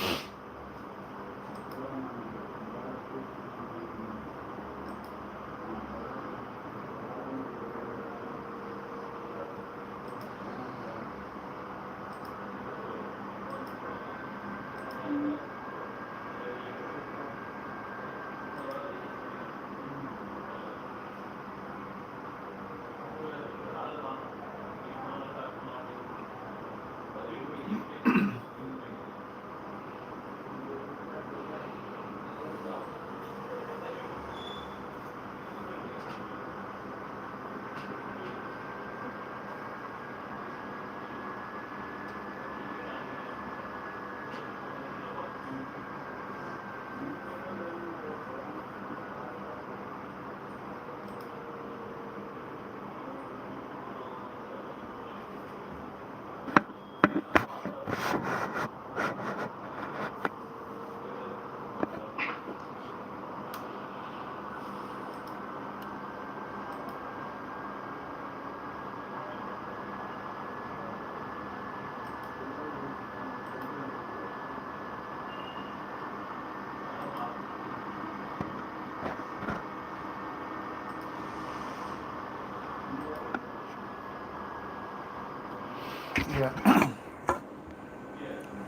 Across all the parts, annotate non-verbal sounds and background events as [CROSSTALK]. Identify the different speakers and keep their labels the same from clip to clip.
Speaker 1: Yeah.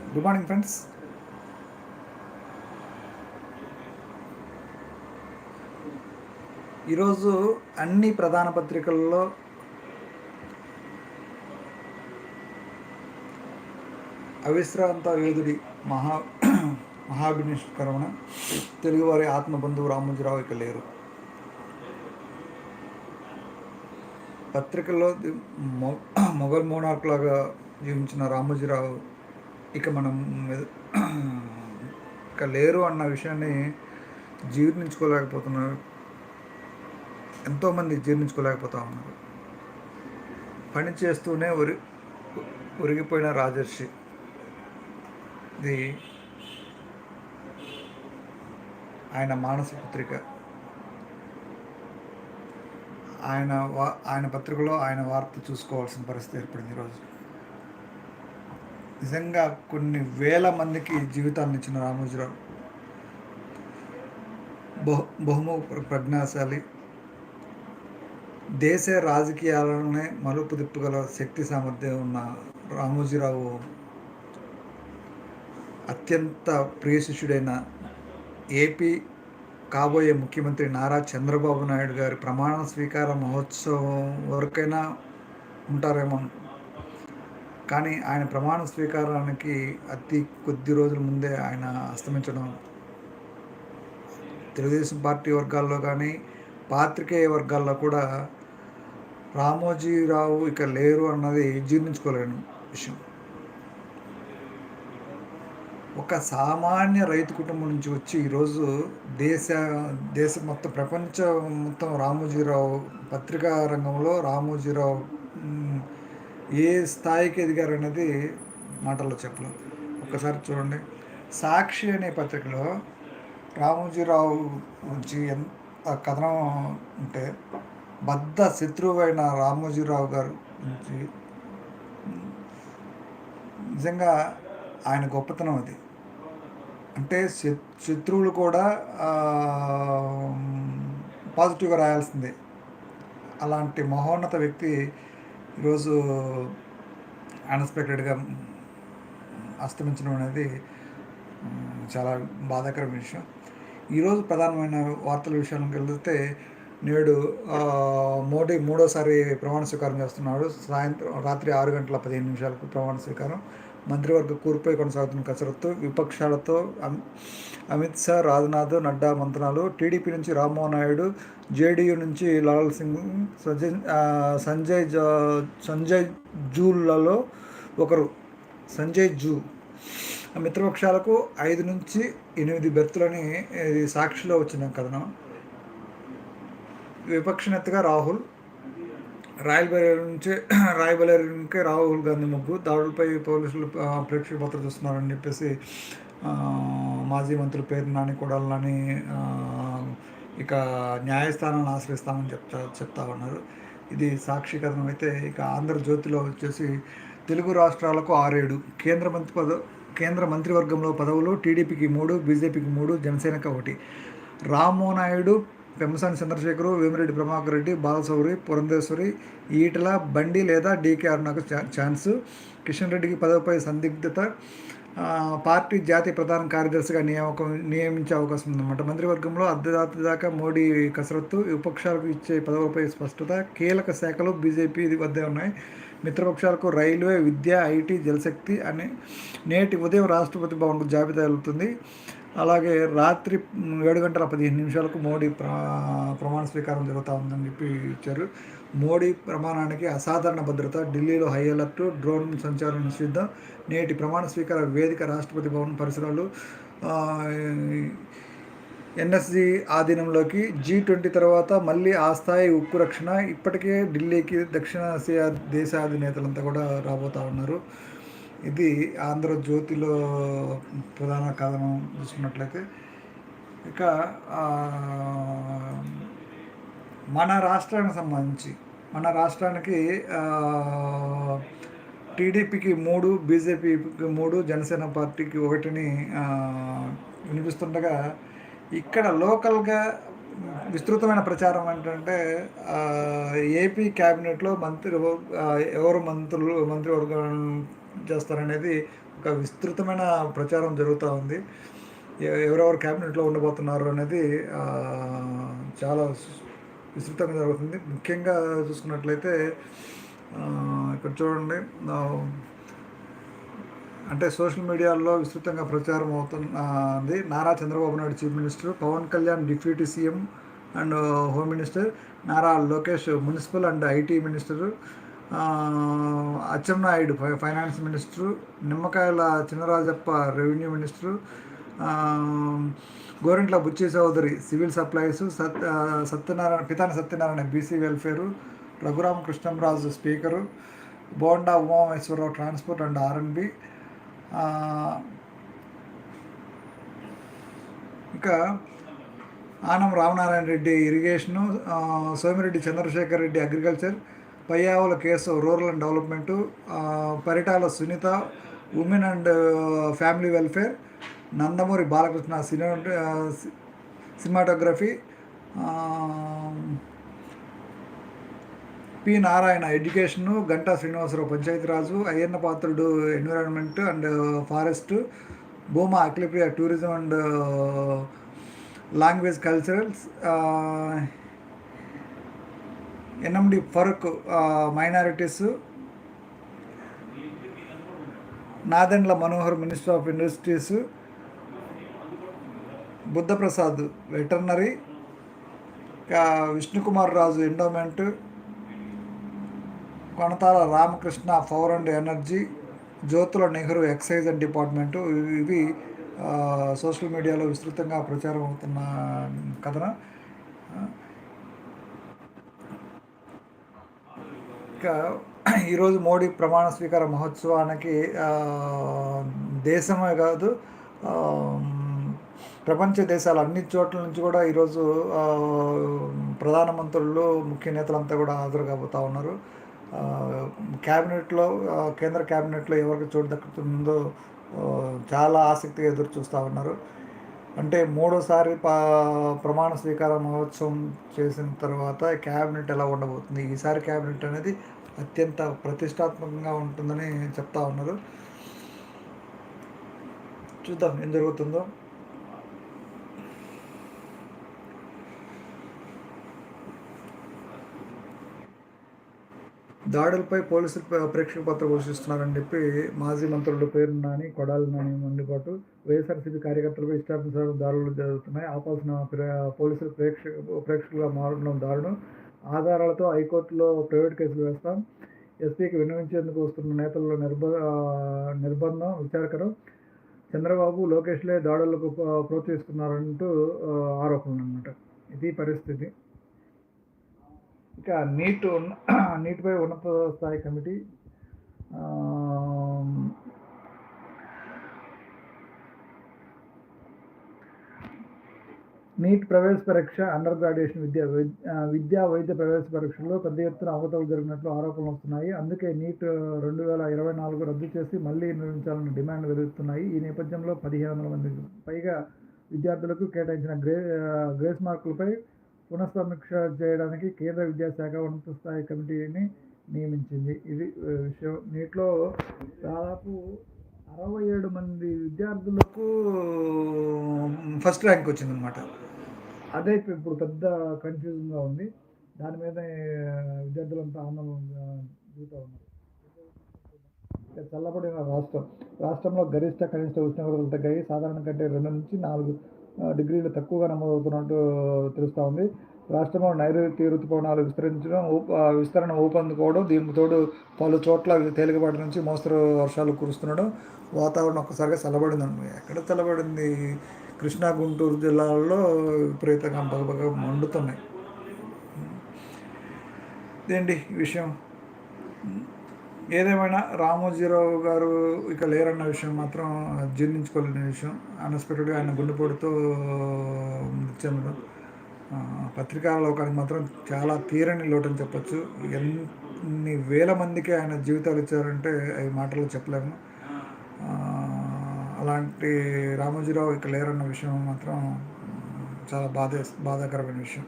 Speaker 1: Good morning friends ఈరోజు అన్ని ప్రధాన పత్రికల్లో అవిశ్రాంత యోధుడి మహా [COUGHS] మహాభినిష్కరమణ తెలుగువారి ఆత్మబంధువు రామోజీరావు ఇక లేరు. పత్రికల్లో [CLEARS THROAT] మొఘల్ మోనార్క్ లాగా జీవించిన రామోజీరావు ఇక మనం [CLEARS THROAT] ఇక లేరు అన్న విషయాన్ని జీర్ణించుకోలేకపోతున్నారు ఎంతోమంది జీర్ణించుకోలేకపోతా ఉన్నారు. పని చేస్తూనే ఉరి ఉరిగిపోయిన రాజర్షి. ఇది ఆయన మానస పత్రిక. ఆయన వా ఆయన పత్రికలో ఆయన వార్త చూసుకోవాల్సిన పరిస్థితి ఏర్పడింది ఈరోజు నిజంగా కొన్ని వేల మందికి జీవితాన్ని ఇచ్చిన రామోజీరావు. బహు బహుముఖ ప్రజ్ఞాశాలి దేశ రాజకీయాలనే మలుపు తిప్పగల శక్తి సామర్థ్యం ఉన్న రామోజీరావు అత్యంత ప్రియ శిష్యుడైన ఏపీ కాబోయే ముఖ్యమంత్రి నారా చంద్రబాబు నాయుడు గారి ప్రమాణ స్వీకార మహోత్సవం వరకైనా ఉంటారేమో. కానీ ఆయన ప్రమాణ స్వీకారానికి అతి కొద్ది రోజుల ముందే ఆయన అస్తమించడం. తెలుగుదేశం పార్టీ వర్గాల్లో కానీ పాత్రికేయ వర్గాల్లో కూడా రామోజీరావు ఇక లేరు అన్నది జీర్ణించుకోలేని విషయం. ఒక సామాన్య రైతు కుటుంబం నుంచి వచ్చి ఈరోజు దేశ దేశం మొత్తం ప్రపంచం మొత్తం రామోజీరావు పత్రికా రంగంలో రామోజీరావు ఏ స్థాయికి ఎదిగారనేది మాటల్లో చెప్పలేం. ఒక్కసారి చూడండి. సాక్షి అనే పత్రికలో రామోజీరావు గురించి ఎంత కథనం ఉంటే బద్ద శత్రువు అయిన రామోజీరావు గారు గురించి నిజంగా ఆయన గొప్పతనం అది. అంటే శత్రువులు కూడా పాజిటివ్గా రాయాల్సిందే. అలాంటి మహోన్నత వ్యక్తి ఈరోజు అన్ఎక్స్పెక్టెడ్గా అస్తమించడం అనేది చాలా బాధాకరమైన విషయం. ఈరోజు ప్రధానమైన వార్తల విషయానికి వెళ్తే నేడు మోడీ మూడోసారి ప్రమాణ స్వీకారం చేస్తున్నాడు. సాయంత్రం రాత్రి ఆరు గంటల పదిహేను నిమిషాలకు ప్రమాణ స్వీకారం. మంత్రివర్గ కూర్పై కొనసాగుతున్న కసరత్తు విపక్షాలతో అమ్- అమిత్ షా రాజ్నాథ్ నడ్డా మంత్రాలు టీడీపీ నుంచి రామ్మోహన్ నాయుడు జేడీయూ నుంచి లాల్ సింగ్ సంజయ్ సంజయ్ సంజయ్ జూలలో ఒకరు సంజయ్ జూ. మిత్రపక్షాలకు ఐదు నుంచి ఎనిమిది బెర్తులని సాక్షిలో వచ్చిన కథనం. విపక్ష నేతగా రాహుల్ రాయలబరేలి నుంచి [CLEARS THROAT] రాయబరేలి నుంచి రాహుల్ గాంధీ ముగ్గు. దాడులపై పోలీసులు ప్రేక్షక పత్రం చూస్తున్నారని చెప్పేసి మాజీ మంత్రుల పేరు నాని కొడాలని ఇక న్యాయస్థానాన్ని ఆశ్రయిస్తామని చెప్తా చెప్తా ఉన్నారు. ఇది సాక్షీకరణం అయితే ఇక ఆంధ్రజ్యోతిలో వచ్చేసి తెలుగు రాష్ట్రాలకు ఆరేడు కేంద్ర మంత్రి పద కేంద్ర మంత్రివర్గంలో పదవులు టీడీపీకి మూడు బీజేపీకి మూడు జనసేనకు ఒకటి. రామ్మోనాయుడు పెమ్మసాని చంద్రశేఖరు వేమిరెడ్డి ప్రభాకర్ రెడ్డి బాలసౌరి పురంధేశ్వరి ఈటల బండి లేదా డీకే అరుణకు ఛాన్స్. కిషన్ రెడ్డికి పదవిపై సందిగ్ధత. పార్టీ జాతీయ ప్రధాన కార్యదర్శిగా నియామకం నియమించే అవకాశం ఉందన్నమాట. మంత్రివర్గంలో అర్ధరాత్రి దాకా మోడీ కసరత్తు విపక్షాలకు ఇచ్చే పదవులపై స్పష్టత. కీలక శాఖలు బీజేపీ వద్దే ఉన్నాయి. మిత్రపక్షాలకు రైల్వే విద్య ఐటీ జలశక్తి అని నేటి ఉదయం రాష్ట్రపతి భవన్కు జాబితా వెళ్తుంది. అలాగే రాత్రి ఏడు గంటల పదిహేను నిమిషాలకు మోడీ ప్రమాణ స్వీకారం జరుగుతూ ఉందని చెప్పి ఇచ్చారు. మోడీ ప్రమాణానికి అసాధారణ భద్రత ఢిల్లీలో హై అలర్ట్ డ్రోన్ సంచారం నిషిద్ధం నేటి ప్రమాణ స్వీకార వేదిక రాష్ట్రపతి భవన్ పరిసరాలు ఎన్ఎస్జి ఆధీనంలోకి జీ ట్వంటీ తర్వాత మళ్ళీ ఆ స్థాయి ఉక్కు రక్షణ ఇప్పటికే ఢిల్లీకి దక్షిణాసియా దేశాధినేతలంతా కూడా రాబోతూ ఉన్నారు. ఇది ఆంధ్రజ్యోతిలో ప్రధాన కథనం చూసుకున్నట్లయితే ఇక మన రాష్ట్రానికి సంబంధించి మన రాష్ట్రానికి టీడీపీకి మూడు బీజేపీకి మూడు జనసేన పార్టీకి ఒకటిని వినిపిస్తుండగా ఇక్కడ లోకల్గా విస్తృతమైన ప్రచారం ఏంటంటే ఏపీ క్యాబినెట్లో మంత్రి ఎవరు మంత్రులు మంత్రివర్గం చేస్తారనేది ఒక విస్తృతమైన ప్రచారం జరుగుతూ ఉంది. ఎవరెవరు క్యాబినెట్లో ఉండబోతున్నారు అనేది చాలా విస్తృతంగా జరుగుతుంది. ముఖ్యంగా చూసుకున్నట్లయితే ఇక్కడ చూడండి అంటే సోషల్ మీడియాలో విస్తృతంగా ప్రచారం అవుతుంది Nara Chandrababu Naidu chief minister Pawan Kalyan deputy CM and home minister Nara Lokesh municipal and IT minister Atchannaidu finance minister Nimmakayala Chinarajappa revenue minister Gorantla Butchi సోదరి సివిల్ సప్లైస్ సత్ Satyanarayana Pitani Satyanarayana BC welfare Raghurama Krishnamraju speaker Bonda Umamaheswararao transport and RNB ఇంకా Anam Ramanarayana Reddy irrigation Somireddy Chandrasekhar Reddy agriculture Payyavula Keshav rural and development Paritala Sunitha women and family welfare Nandamuri Balakrishna cinema cinematography P Narayana education Ganta Srinivasarao Panchayati Raj Ayyanna Patrudu environment and forest Bhuma Akhilapriya tourism and language culturals NMD Farooq minorities Nadendla Manohar minister of industries Buddhaprasad veterinary Vishnukumar Raju endowment Konathala Ramakrishna power and energy Jyothula Nehru excise and department ఇవి social మీడియాలో విస్తృతంగా ప్రచారం అవుతున్న కథన? ఇక ఈరోజు మోడీ ప్రమాణ స్వీకార మహోత్సవానికి దేశమే కాదు ప్రపంచ దేశాలు అన్ని చోట్ల నుంచి కూడా ఈరోజు ప్రధానమంత్రులు ముఖ్య నేతలంతా కూడా హాజరు కాబోతూ ఉన్నారు. క్యాబినెట్లో కేంద్ర క్యాబినెట్లో ఎవరికి చోటు దక్కుతుందో చాలా ఆసక్తిగా ఎదురు చూస్తూ ఉన్నారు. అంటే మూడోసారి ప్రమాణ స్వీకార మహోత్సవం చేసిన తర్వాత క్యాబినెట్ ఎలా ఉండబోతుంది? ఈసారి క్యాబినెట్ అనేది అత్యంత ప్రతిష్టాత్మకంగా ఉంటుందని చెప్తా ఉన్నారు. చూద్దాం ఏం జరుగుతుందో. దాడులపై పోలీసులు ప్రేక్షక పాత్ర పోషిస్తున్నారని చెప్పి మాజీ మంత్రుల పేరు నాని కొడాలి నాని మండిపాటు వైఎస్ఆర్సీపీ కార్యకర్తలపై ఇష్టానుసారం దాడులు జరుగుతున్నాయి. ఆపాల్సిన పోలీసులు ప్రేక్షక ప్రేక్షకులుగా మారడం దారుణం. ఆధారాలతో హైకోర్టులో ప్రైవేట్ కేసులు వేస్తాం. ఎస్పీకి విన్నవించేందుకు వస్తున్న నేతల్లో నిర్బ నిర్బంధం విచారకరం. చంద్రబాబు లోకేష్లే దాడులకు ప్రోత్సహిస్తున్నారంటూ ఆరోపణలు అన్నమాట ఇది పరిస్థితి. ఇక నీట్ [CLEARS THROAT] నీటిపై ఉన్నత స్థాయి కమిటీ నీట్ ప్రవేశ పరీక్ష అండర్ గ్రాడ్యుయేషన్ విద్య విద్యా వైద్య ప్రవేశ పరీక్షల్లో పెద్ద ఎత్తున అవకతవకలు జరిగినట్లు ఆరోపణలు వస్తున్నాయి. అందుకే నీట్ రెండు వేల ఇరవై నాలుగు రద్దు చేసి మళ్ళీ నిర్మించాలని డిమాండ్ వెలుగుతున్నాయి. ఈ నేపథ్యంలో పదిహేను వందల మంది పైగా విద్యార్థులకు కేటాయించిన గ్రే గ్రేస్ మార్కులపై పునఃసమీక్ష చేయడానికి కేంద్ర విద్యాశాఖ ఉన్నత స్థాయి కమిటీని నియమించింది. ఇది విషయం. నీటిలో దాదాపు అరవై ఏడు మంది విద్యార్థులకు ఫస్ట్ ర్యాంక్ వచ్చిందనమాట అదే ఇప్పుడు పెద్ద కన్ఫ్యూజన్గా ఉంది. దాని మీద విద్యార్థులంతా ఆందోళన దిగుతూ ఉన్నారు. చల్లబడిన రాష్ట్రం. రాష్ట్రంలో గరిష్ట కనిష్ట ఉష్ణోగ్రతలు తగ్గాయి. సాధారణ కంటే రెండు నుంచి నాలుగు డిగ్రీలు తక్కువగా నమోదవుతున్నట్టు తెలుస్తూ ఉంది. రాష్ట్రంలో నైరుతి ఋతుపవనాలు విస్తరించడం ఊప విస్తరణ ఊపందుకోవడం దీనికి తోడు పలు చోట్ల తేలికపాటి నుంచి మోస్తరు వర్షాలు కురుస్తుండడం వాతావరణం ఒక్కసారిగా చల్లబడింది ఎక్కడ చల్లబడింది? కృష్ణా గుంటూరు జిల్లాల్లో విపరీతంగా బగబగ మండుతున్నాయి. ఇదేంటి విషయం? ఏదేమైనా రామోజీరావు గారు ఇక లేరన్న విషయం మాత్రం జీర్ణించుకోలేని విషయం. అన్ఎక్స్పెక్టెడ్గా ఆయన గుండెపోటుతో మృతి చెందడం పత్రికా లోకానికి మాత్రం చాలా తీరని లోటని చెప్పొచ్చు. ఎన్ని వేల మందికి ఆయన జీవితాలు ఇచ్చారంటే అవి మాటలు చెప్పలేము. అలాంటి రామోజీరావు ఇక లేరన్న విషయం మాత్రం చాలా బాధ బాధాకరమైన విషయం.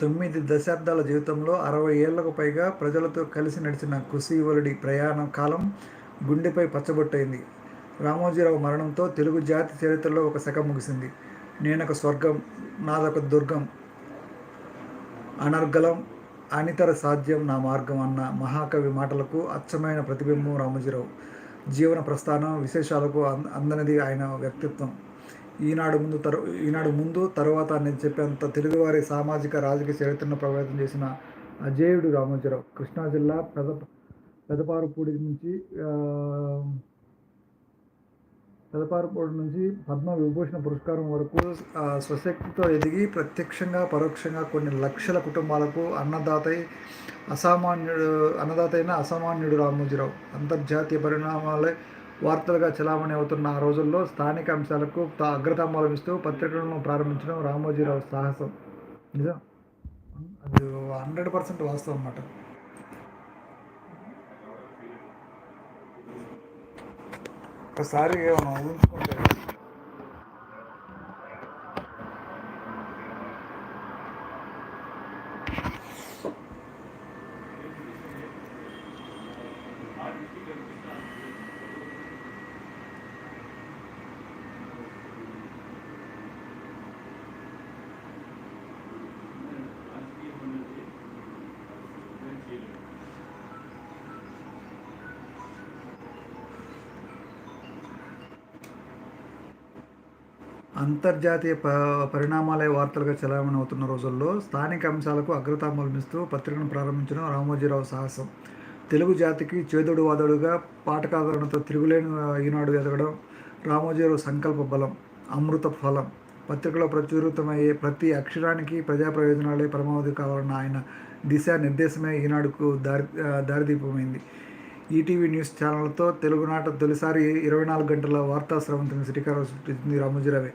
Speaker 1: తొమ్మిది దశాబ్దాల జీవితంలో అరవై ఏళ్ళకు పైగా ప్రజలతో కలిసి నడిచిన కృషివలుడి ప్రయాణ కాలం గుండెపై పచ్చబొట్టయింది. రామోజీరావు మరణంతో తెలుగు జాతి చరిత్రలో ఒక శకం ముగిసింది. నేనొక స్వర్గం నాదొక దుర్గం అనర్గళం అనితర సాధ్యం నా మార్గం అన్న మహాకవి మాటలకు అచ్చమైన ప్రతిబింబం రామోజీరావు. జీవన ప్రస్థానం విశేషాలకు అంద ఆయన వ్యక్తిత్వం. ఈనాడు ముందు తరు ఈనాడు ముందు తరువాత నేను చెప్పేంత తెలుగువారి సామాజిక రాజకీయ చరిత్రను ప్రభావితం చేసిన అజేయుడు రామోజీరావు. కృష్ణా జిల్లా పెద పెదపారుపూడి నుంచి పెదపారుపూడి నుంచి పద్మ విభూషణ పురస్కారం వరకు స్వశక్తితో ఎదిగి ప్రత్యక్షంగా పరోక్షంగా కొన్ని లక్షల కుటుంబాలకు అన్నదాతై అసామాన్యుడు అన్నదాత అయిన అసామాన్యుడు రామోజీరావు. అంతర్జాతీయ పరిణామాలే వార్తలుగా చలామణి అవుతున్న ఆ రోజుల్లో స్థానిక అంశాలకు తా- ఇస్తూ పత్రికలను ప్రారంభించడం రామోజీరావు సాహసం. నిజం? అది హండ్రెడ్ పర్సెంట్ వాస్తవం అన్నమాట. ఒకసారి మనం ఊహించుకుంటే అంతర్జాతీయ ప పరిణామాలే వార్తలుగా చలామణి అవుతున్న రోజుల్లో స్థానిక అంశాలకు అగ్రతాంబూలం పత్రికను ప్రారంభించడం రామోజీరావు సాహసం. తెలుగు జాతికి చేదుడు వాదుడుగా పాఠకాదరణతో తిరుగులేని ఈనాడు ఎదగడం రామోజీరావు సంకల్ప బలం అమృత ఫలం. పత్రికలో ప్రచురితమయ్యే ప్రతి అక్షరానికి ప్రజా ప్రయోజనాలే పరమావధి కావాలన్న ఆయన దిశా నిర్దేశమే ఈనాడుకు దారి దారిదీపమైంది ఈటీవీ న్యూస్ ఛానల్తో తెలుగునాట తొలిసారి ఇరవై నాలుగు గంటల వార్తా స్రవంతిని శ్రీకారం చుట్టింది రామోజీరావే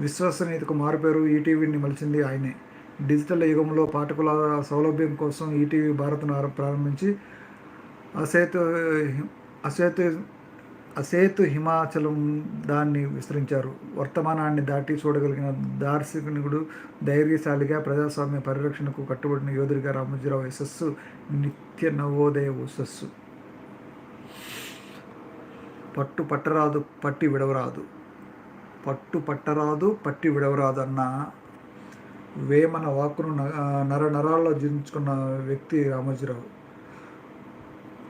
Speaker 1: విశ్వసనీయతకు మారుపేరు ఈటీవీని మలిచింది ఆయనే. డిజిటల్ యుగంలో పాఠకుల సౌలభ్యం కోసం ఈటీవీ భారత్ను ప్రారంభించి అసేతు అసేతు అసేతు హిమాచలం దాన్ని విస్తరించారు. వర్తమానాన్ని దాటి చూడగలిగిన దార్శనికుడు ధైర్యశాలిగా ప్రజాస్వామ్య పరిరక్షణకు కట్టుబడిన యోధుడిగా రామోజీరావు యశస్సు నిత్య నవోదయ యశస్సు పట్టు పట్టరాదు పట్టి విడవరాదు. పట్టు పట్టరాదు పట్టి విడవరాదు అన్న వేమన వాక్కును న- నర నరాల్లో జీర్ణించుకున్న వ్యక్తి రామోజీరావు.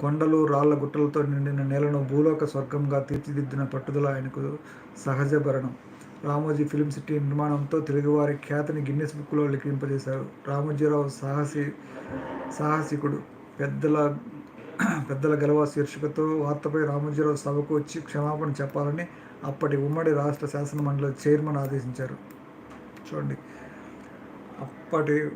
Speaker 1: కొండలు రాళ్ళ గుట్టలతో నిండిన నేలను భూలోక స్వర్గంగా తీర్చిదిద్దిన పట్టుదల ఆయనకు సహజ భరణం. రామోజీ ఫిలిం సిటీ నిర్మాణంతో తెలుగువారి ఖ్యాతిని గిన్నెస్ బుక్లో లిఖింపజేశారు. రామోజీరావు సాహసి సాహసికుడు పెద్దల పెద్దల గెలవ శీర్షికతో వార్తపై రామోజీరావు సభకు వచ్చి క్షమాపణ చెప్పాలని అప్పటి ఉమ్మడి రాష్ట్ర శాసనమండలి చైర్మన్ ఆదేశించారు. చూడండి. అప్పటి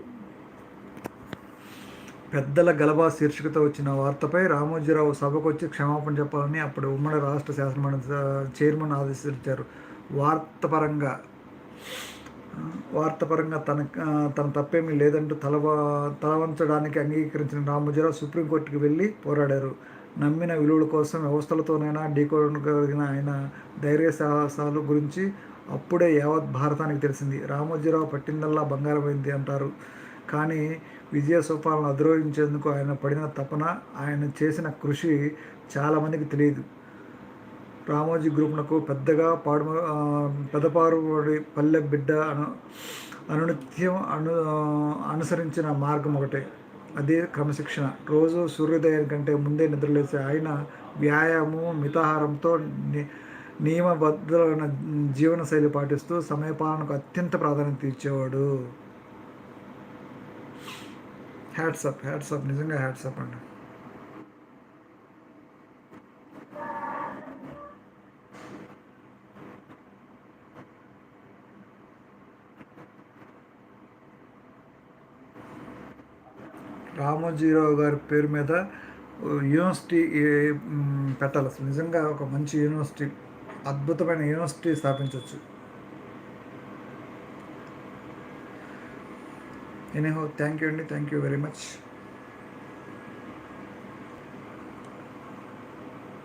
Speaker 1: పెద్దల గలబా శీర్షికతో వచ్చిన వార్తపై రామోజీరావు సభకు వచ్చి క్షమాపణ చెప్పాలని అప్పుడు ఉమ్మడి రాష్ట్ర శాసనమండలి చైర్మన్ ఆదేశించారు. వార్తపరంగా వార్తపరంగా తన తన తప్పేమీ లేదంటూ తలవ తలవంచడానికి అంగీకరించిన రామోజీరావు సుప్రీంకోర్టుకి వెళ్ళి పోరాడారు. నమ్మిన విలువల కోసం వ్యవస్థలతోనైనా ఢీకొనగలిగిన ఆయన ధైర్య సాహసాలు గురించి అప్పుడే యావత్ భారతానికి తెలిసింది. రామోజీరావు పట్టిందల్లా బంగారమైంది అంటారు. కానీ విజయ సోపాలను అధిరోహించేందుకు ఆయన పడిన తపన ఆయన చేసిన కృషి చాలామందికి తెలియదు. రామోజీ గ్రూప్నకు పెద్దగా పాడు పెదపారుడి పల్లె బిడ్డ అను అనునిత్యం అను అనుసరించిన మార్గం ఒకటే. అదే క్రమశిక్షణ. రోజు సూర్యోదయం కంటే ముందే నిద్రలేసే ఆయన వ్యాయామం మితాహారంతో నియమబద్ధమైన జీవనశైలి పాటిస్తూ సమయపాలనకు అత్యంత ప్రాధాన్యత ఇచ్చేవాడు. హ్యాట్సప్ హ్యాట్సప్ నిజంగా హ్యాట్సప్ అండి. రామోజీరావు గారి పేరు మీద యూనివర్సిటీ పెట్టాలి అసలు. నిజంగా ఒక మంచి యూనివర్సిటీ అద్భుతమైన యూనివర్సిటీ స్థాపించవచ్చు. ఎనీహో థ్యాంక్ యూ అండి. Thank you very much